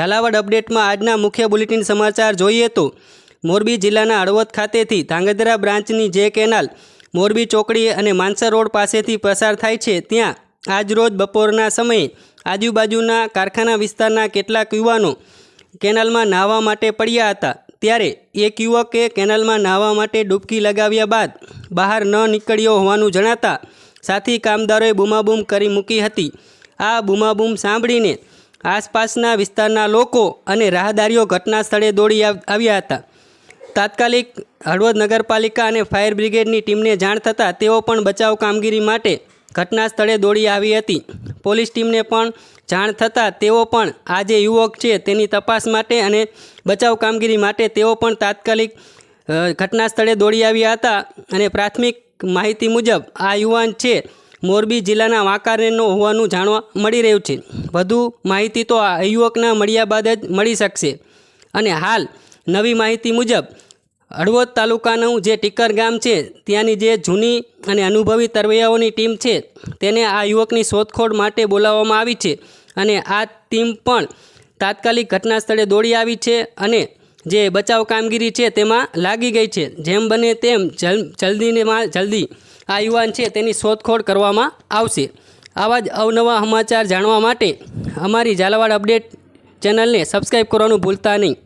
ઝાલાવાડ અપડેટમાં આજના મુખ્ય બુલેટિન સમાચાર જોઈએ તો, મોરબી જિલ્લાના હળવદ ખાતેથી ધાંગધ્રા બ્રાન્ચની જે કેનાલ, મોરબી ચોકડી અને માનસર રોડ પાસેથી પસાર થાય છે, ત્યાં આજરોજ બપોરના સમયે આજુબાજુના કારખાના વિસ્તારના કેટલાક યુવાનો કેનાલમાં નાહવા માટે પડ્યા હતા. ત્યારે એક યુવકે કેનાલમાં નાહવા માટે ડૂબકી લગાવ્યા બાદ બહાર ન નીકળ્યો હોવાનું જણાતા સાથી કામદારોએ બૂમાબૂમ કરી મૂકી હતી. આ બૂમાબૂમ સાંભળીને આસપાસના વિસ્તારના લોકો અને રાહદારીઓ ઘટના સ્થળે દોડી આવ્યા હતા. તાત્કાલિક હળવદ નગરપાલિકા અને ફાયર બ્રિગેડની ટીમને જાણ થતાં તેઓ પણ બચાવ કામગીરી માટે ઘટના સ્થળે દોડી આવી હતી. પોલીસ ટીમને પણ જાણ થતાં તેઓ પણ આ જે યુવક છે તેની તપાસ માટે અને બચાવ કામગીરી માટે તેઓ પણ તાત્કાલિક ઘટના સ્થળે દોડી આવ્યા હતા અને પ્રાથમિક માહિતી મુજબ આ યુવાન છે મોરબી જિલ્લાના વાંકાનેરનો હોવાનું જાણવા મળી રહ્યું છે. વધુ માહિતી તો આ યુવકના મળ્યા બાદ જ મળી શકશે. અને હાલ નવી માહિતી મુજબ, હળવદ તાલુકાનું જે ટીકર ગામ છે, ત્યાંની જે જૂની અને અનુભવી તરવૈયાઓની ટીમ છે, તેને આ યુવકની શોધખોળ માટે બોલાવવામાં આવી છે. અને આ ટીમ પણ તાત્કાલિક ઘટના સ્થળે દોડી આવી છે અને જે બચાવ કામગીરી છે તેમાં લાગી ગઈ છે. જેમ બને તેમ જલ જલ્દીમાં જલ્દી આ યુવાન છે, તેની શોધખોળ કરવામાં આવશે. આવા જ અવનવા સમાચાર જાણવા માટે અમારી ઝાલાવાડ અપડેટ ચેનલને સબસ્ક્રાઈબ કરવાનું ભૂલતા નહીં.